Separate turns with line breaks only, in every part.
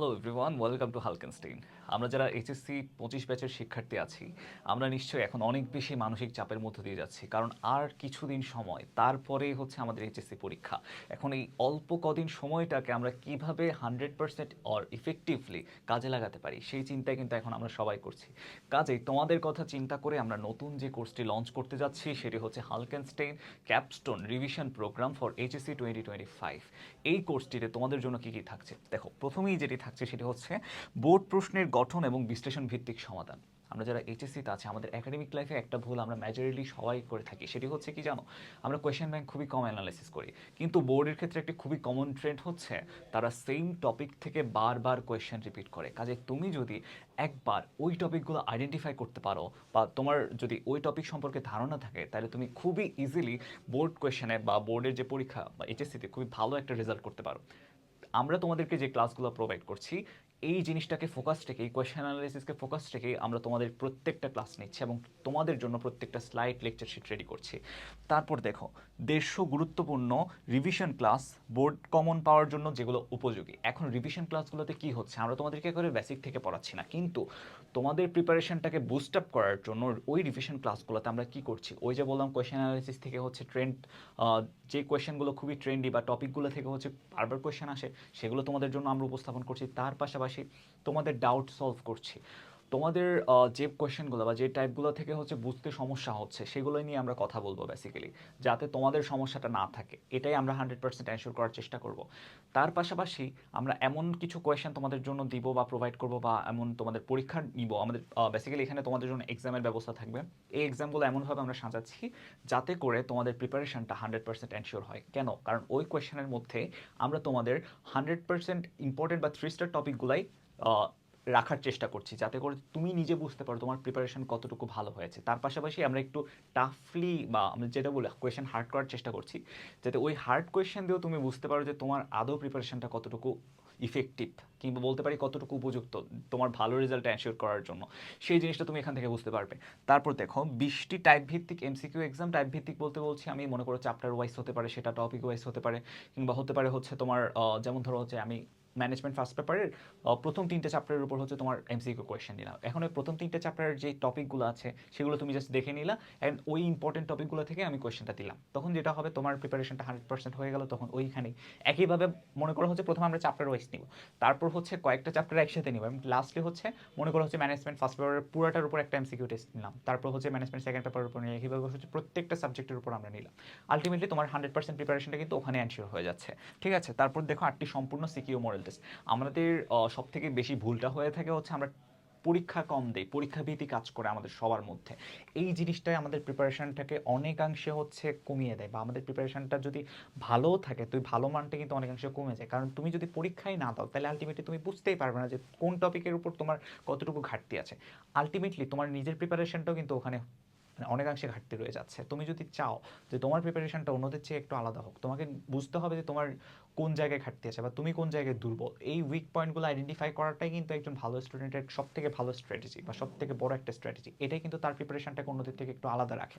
Hello everyone welcome to Halkenstein আমরা যারা HSC পঁচিশ ব্যাচের শিক্ষার্থী আছি, আমরা নিশ্চয়ই এখন অনেক বেশি মানসিক চাপের মধ্যে দিয়ে যাচ্ছি, কারণ আর কিছুদিন সময় তারপরেই হচ্ছে আমাদের এইচএসসি পরীক্ষা। এখন এই অল্প কদিন সময়টাকে আমরা কীভাবে হান্ড্রেড পার্সেন্ট অর ইফেক্টিভলি কাজে লাগাতে পারি, সেই চিন্তায় কিন্তু এখন আমরা সবাই করছি। কাজেই তোমাদের কথা চিন্তা করে আমরা নতুন যে কোর্সটি লঞ্চ করতে যাচ্ছি, সেটি হচ্ছে হালকেনস্টেইন capstone revision program for HSC twenty twenty five এই কোর্সটিতে তোমাদের জন্য কী কী থাকছে? দেখো, প্রথমেই যেটি থাকছে সেটি হচ্ছে বোর্ড প্রশ্নের গঠন এবং বিশ্লেষণ ভিত্তিক সমাধান। আমরা যারা এইচএসসিতে আছে, আমাদের একাডেমিক লাইফে একটা ভুল আমরা মেজরিলি সবাই করে থাকি, সেটি হচ্ছে কি জানো? আমরা কোয়েশ্চেন ব্যাংক খুবই কম অ্যানালাইসিস করি, কিন্তু বোর্ডের ক্ষেত্রে একটি খুবই কমন ট্রেন্ড হচ্ছে তারা সেম টপিক থেকে বারবার কোয়েশ্চেন রিপিট করে। কাজে তুমি যদি একবার ওই টপিকগুলো আইডেন্টিফাই করতে পারো বা তোমার যদি ওই টপিক সম্পর্কে ধারণা থাকে, তাহলে তুমি খুবই ইজিলি বোর্ড কোয়েশ্চেনে বা বোর্ডের যে পরীক্ষা বা এইচএসসিতে খুবই ভালো একটা রেজাল্ট করতে পারো। আমরা তোমাদেরকে যে ক্লাসগুলো প্রোভাইড করছি এই জিনিসটাকে ফোকাস রেখে, এই কোয়েশ্চেন অ্যানালাইসিসকে ফোকাস রেখে আমরা তোমাদের প্রত্যেকটা ক্লাস নিচ্ছি এবং তোমাদের জন্য প্রত্যেকটা স্লাইড লেকচার শিট রেডি করছি। তারপর দেখো, দেড়শো গুরুত্বপূর্ণ রিভিশন ক্লাস বোর্ড কমন পাওয়ার জন্য যেগুলো উপযোগী। এখন রিভিশন ক্লাসগুলোতে কি হচ্ছে? আমরা তোমাদেরকে করে বেসিক থেকে পড়াচ্ছি না। কিন্তু তোমাদের প্রিপারেশনটাকে বুস্ট আপ করার জন্য ওই রিভিশন ক্লাসগুলোতে আমরা কি করছি? ওই যে বললাম কোয়েশ্চেন অ্যানালাইসিস থেকে হচ্ছে ট্রেন্ড যে কোয়েশ্চেনগুলো খুবই ট্রেন্ডি বা টপিকগুলো থেকে হচ্ছে বারবার কোয়েশ্চেন আসে, সেগুলো তোমাদের জন্য আমরা উপস্থাপন করছি। তার পাশাপাশি তোমাদের ডাউট সলভ করছি। তোমাদের যে কোয়েশ্চেনগুলো বা যে টাইপগুলো থেকে হচ্ছে বুঝতে সমস্যা হচ্ছে সেগুলো নিয়ে আমরা কথা বলব বেসিক্যালি যাতে তোমাদের সমস্যাটা না থাকে। এটাই আমরা হান্ড্রেড পার্সেন্ট অ্যানশোর করার চেষ্টা করব। তার পাশাপাশি আমরা এমন কিছু কোয়েশ্চেন তোমাদের জন্য দিব বা প্রোভাইড করব বা এমন তোমাদের পরীক্ষা নিব। আমাদের বেসিক্যালি এখানে তোমাদের জন্য এক্সামের ব্যবস্থা থাকবে। এই এক্সামগুলো এমনভাবে আমরা সাজাচ্ছি, যাতে করে তোমাদের প্রিপারেশনটা হান্ড্রেড পার্সেন্ট অ্যানশিওর হয়। কেন? কারণ ওই কোয়েশ্চেনের মধ্যে আমরা তোমাদের হান্ড্রেড পার্সেন্ট ইম্পর্টেন্ট বা থ্রি স্টার টপিকগুলাই রাখার চেষ্টা করছি, যাতে করে তুমি নিজে বুঝতে পারো তোমার প্রিপারেশন কতটুকু ভালো হয়েছে। তার পাশাপাশি আমরা একটু টাফলি বা আমরা যেটা বলি কোয়েশ্চেন হার্ড করার চেষ্টা করছি, যাতে ওই হার্ড কোয়েশ্চেন দিয়েও তুমি বুঝতে পারো যে তোমার আদৌ প্রিপারেশনটা কতটুকু ইফেক্টিভ কিংবা বলতে পারি কতটুকু উপযুক্ত তোমার ভালো রেজাল্ট অ্যানশিওর করার জন্য। সেই জিনিসটা তুমি এখান থেকে বুঝতে পারবে। তারপর দেখো বিশটি টাইপ ভিত্তিক এমসিকিউ এক্সাম টাইপ ভিত্তিক বলতে বলছি আমি, মনে করো চ্যাপ্টার ওয়াইজ হতে পারে, সেটা টপিক ওয়াইজ হতে পারে, কিংবা হতে পারে হচ্ছে তোমার যেমন ধরো হচ্ছে আমি ম্যানেজমেন্ট ফার্স্ট পেপারের প্রথম তিনটে চ্যাপ্টারের উপর হচ্ছে তোমার এমসিকিউ কোয়েশ্চেন নিলাম এখন ওই প্রথম তিনটে চ্যাপ্টারের যে টপিকগুলো আছে, সেগুলো তুমি জাস্ট দেখে নিলা অ্যান্ড ওই ইম্পর্টেন্ট টপিকগুলো থেকে আমি কোয়েশ্চেনটা দিলাম। তখন যেটা হবে, তোমার প্রিপারেশনটা হান্ড্রেড পার্সেন্ট হয়ে গেল, তখন ওইখানেই। একইভাবে মনে করো হচ্ছে প্রথমে আমরা চ্যাপ্টার ওয়াইজ নিব। তারপর হচ্ছে কয়েকটা চ্যাপ্টার একসাথে নিব। এবং লাস্টে হচ্ছে মনে করো হচ্ছে ম্যানেজমেন্ট ফার্স্ট পেপারের পুরোটার উপর একটা এমসিকিউ টেস্ট নিলাম। তারপর হচ্ছে ম্যানেজমেন্ট সেকেন্ড পেপারের উপর নিয়ে একইভাবে হচ্ছে প্রত্যেকটা সাবজেক্টের উপর আমরা নিলাম। আলটিমেটলি তোমার হান্ড্রেড পার্সেন্ট প্রিপারেশনটা কিন্তু ওখানে অ্যানশিওর হয়ে যাচ্ছে। ঠিক আছে? তারপর দেখো আটটি সম্পূর্ণ সিকিউ মডেল টেস্ট আমাদের সব থেকে বেশি ভুলটা হয়ে থাকে হচ্ছে আমরা পরীক্ষা কম দেই পরীক্ষা ভীতি কাজ করে আমাদের সবার মধ্যে। এই জিনিসটাই আমাদের প্রিপারেশনটাকে অনেকাংশে হচ্ছে কমিয়ে দেয় বা আমাদের প্রিপারেশনটা যদি ভালোও থাকে তুই ভালো মানটা কিন্তু অনেকাংশে কমে যায়। কারণ তুমি যদি পরীক্ষাই না দাও, তাহলে আলটিমেটলি তুমি বুঝতেই পারবে না যে কোন টপিকের উপর তোমার কতটুকু ঘাটতি আছে। আলটিমেটলি তোমার নিজের প্রিপারেশনটাও কিন্তু ওখানে অনেকাংশে ঘাটতি রয়ে যাচ্ছে। তুমি যদি চাও যে তোমার প্রিপারেশনটা অন্যদের চেয়ে একটু আলাদা হোক, তোমাকে বুঝতে হবে যে তোমার কোন জায়গায় ঘাটতি আছে বা তুমি কোন জায়গায় দুর্বল। এই উইক পয়েন্টগুলো আইডেন্টিফাই করাটাই কিন্তু একজন ভালো স্টুডেন্টের সব থেকে ভালো স্ট্র্যাটেজি বা সব থেকে বড় একটা স্ট্র্যাটেজি এটাই কিন্তু তার প্রিপারেশনটাকে অন্যদের থেকে একটু আলাদা রাখে।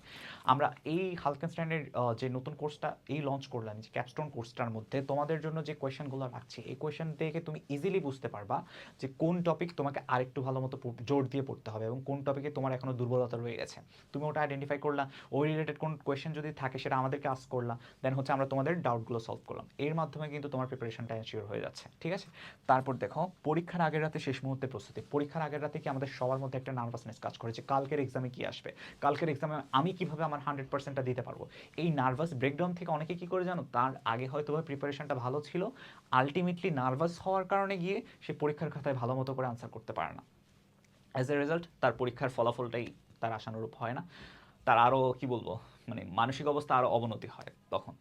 আমরা এই হালকেনস্টাইনের যে নতুন কোর্সটা এই লঞ্চ করলাম, যে ক্যাপস্টোন কোর্সটার মধ্যে, তোমাদের জন্য যে কোয়েশনগুলো রাখছি, এই কোয়েশন থেকে তুমি ইজিলি বুঝতে পারবা যে কোন টপিক তোমাকে আরেকটু ভালো মতো জোর দিয়ে পড়তে হবে এবং কোন টপিকে তোমার এখনও দুর্বলতা রয়ে গেছে। তুমি ওটা আইডেন্টিফাই করলা ওই রিলেটেড কোন কোয়েশ্চেন যদি থাকে সেটা আমাদেরকে আস করলা দেন হচ্ছে আমরা তোমাদের ডাউটগুলো সলভ করলাম। এর মাধ্যমে কিন্তু তোমার প্রিপারেশনটা এনশিওর হয়ে যাচ্ছে, ঠিক আছে? তারপর দেখো, পরীক্ষার আগের রাতে শেষ মুহূর্তে প্রস্তুতি। পরীক্ষার আগের রাতে কি আমাদের সবার মধ্যে একটা নার্ভাসনেস কাজ করে যে কালকের এক্সামে কি আসবে? কালকের এক্সামে আমি কীভাবে আমার হান্ড্রেড পার্সেন্টটা দিতে পারব? এই নার্ভাস ব্রেকডাউন থেকে অনেকে কি করে জানো? তার আগে হয়তো প্রিপারেশনটা ভালো ছিল। আলটিমেটলি নার্ভাস হওয়ার কারণে গিয়ে সে পরীক্ষার খাতায় ভালো মতো করে আনসার করতে পারে না। অ্যাজ এ রেজাল্ট তার পরীক্ষার ফলাফলটাই তার আশানুরূপ হয় না। তার আরও কি বলব মানে মানসিক অবস্থা আরও অবনতি হয় তখন।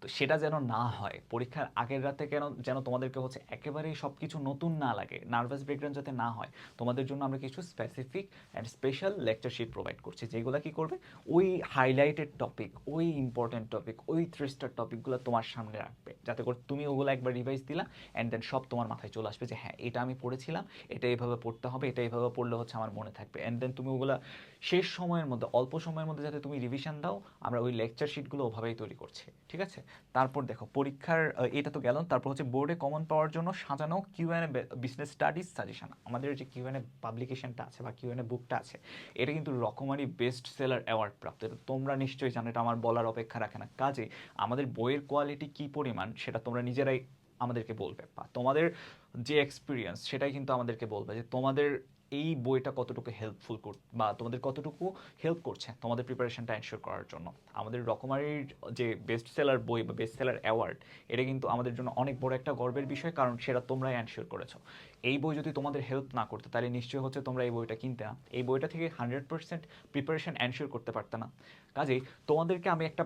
তো সেটা যেন না হয়, পরীক্ষার আগের রাতে কেন, যেন তোমাদেরকে হচ্ছে একেবারেই সব কিছু নতুন না লাগে নার্ভাস ব্রেকডাউন যাতে না হয়, তোমাদের জন্য আমরা কিছু specific and special lectureship provide করছি, যেগুলো কি করবে? ওই হাইলাইটেড টপিক ওই ইম্পর্টেন্ট টপিক ওই থ্রি স্টার টপিকগুলো তোমার সামনে রাখবে। যাতে করে তুমি ওগুলো একবার রিভাইজ দিলা অ্যান্ড দেন সব তোমার মাথায় চলে আসবে যে হ্যাঁ এটা আমি পড়েছিলাম, এটা এইভাবে পড়তে হবে, এটা এইভাবে পড়লে হচ্ছে আমার মনে থাকবে। অ্যান্ড দেন তুমি ওগুলা শেষ সময়ের মধ্যে, অল্প সময়ের মধ্যে যাতে তুমি রিভিশন দাও আমরা ওই লেকচার শিটগুলো ওভাবেই তৈরি করছি, ঠিক আছে? তারপর দেখো, পরীক্ষার এটা তো গেল, তারপর হচ্ছে বোর্ডে কমন পাওয়ার জন্য সাজানো Q N business studies suggestion আমাদের যে কিউ এন পাবলিকেশনটা আছে বা কিউ এন বুকটা আছে, এটা কিন্তু রকমারি বেস্ট সেলার অ্যাওয়ার্ড প্রাপ্ত। এটা তোমরা নিশ্চয়ই জানো, এটা আমার বলার অপেক্ষা রাখে না। কাজে আমাদের বইয়ের কোয়ালিটি কি পরিমাণ, সেটা তোমরা নিজেরাই আমাদেরকে বলবে। বা তোমাদের যে এক্সপিরিয়েন্স সেটাই কিন্তু আমাদেরকে বলবে যে তোমাদের এই বইটা কতটুকু হেল্পফুল কর, বা তোমাদের কতটুকু হেল্প করছে তোমাদের প্রিপারেশনটা এনশিওর করার জন্য। আমাদের রকমারির যে বেস্ট সেলার বই বা বেস্ট সেলার অ্যাওয়ার্ড এটা কিন্তু আমাদের জন্য অনেক বড় একটা গর্বের বিষয়, কারণ সেটা তোমরাই এনশিওর করেছ। এই বই যদি তোমাদের হেল্প না করতে, তাহলে নিশ্চয়ই হচ্ছে তোমরা এই বইটা কিনতে না। এই বইটা থেকে হান্ড্রেড পার্সেন্ট প্রিপারেশন এনশিওর করতে পারতে না। কাজেই তোমাদেরকে আমি একটা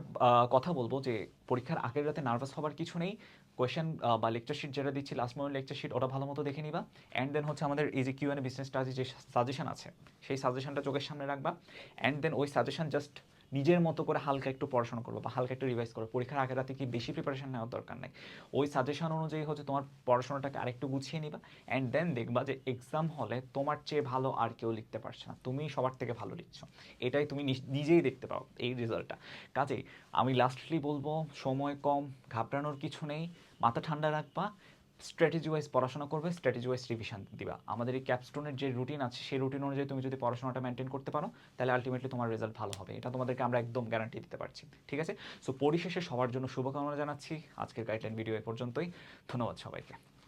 কথা বলব যে পরীক্ষার আগের রাতে নার্ভাস হবার কিছু নেই। কোয়েশ্চেন বা লেকচার শিট যেটা দিচ্ছি লাস্ট মোমেন্ট লেকচার শিট ওটা ভালো মতো দেখে নিবা। অ্যান্ড দেন হচ্ছে আমাদের এই যে কিউ এন বিজনেস স্টাডি যে সাজেশন আছে, সেই সাজেশনটা চোখের সামনে রাখবা। অ্যান্ড দেন ওই সাজেশন জাস্ট নিজের মতো করে হালকা একটু পড়াশোনা করব বা হালকা একটু রিভাইজ করো পরীক্ষার আগের রাতে কি বেশি প্রিপারেশন নেওয়ার দরকার নেই। ওই সাজেশন অনুযায়ী হচ্ছে তোমার পড়াশোনাটাকে আরেকটু গুছিয়ে নিবা। অ্যান্ড দেন দেখবা যে এক্সাম হলে তোমার চেয়ে ভালো আর কেউ লিখতে পারছে না। তুমি সবার থেকে ভালো লিখছো। এটাই তুমি নিজ- নিজেই দেখতে পাও এই রেজাল্টটা কাজেই আমি লাস্টলি বলব, সময় কম, ঘাবড়ানোর কিছু নেই। মাথা ঠান্ডা রাখবা। স্ট্র্যাটেজি ওয়াইজ পড়াশোনা করবে স্ট্র্যাটেজি ওয়াইজ রিভিশন দিবা। আমাদের এই ক্যাপস্টোনের যে রুটিন আছে, সেই রুটিন অনুযায়ী তুমি যদি পড়াশোনাটা মেনটেন করতে পারো, তাহলে আলটিমেটলি তোমার রেজাল্ট ভালো হবে। এটা তোমাদেরকে আমরা একদম গ্যারান্টি দিতে পারছি। ঠিক আছে? সো পরিশেষে সবার জন্য শুভকামনা জানাচ্ছি। আজকের গাইডলাইন ভিডিও এ পর্যন্তই। ধন্যবাদ সবাইকে।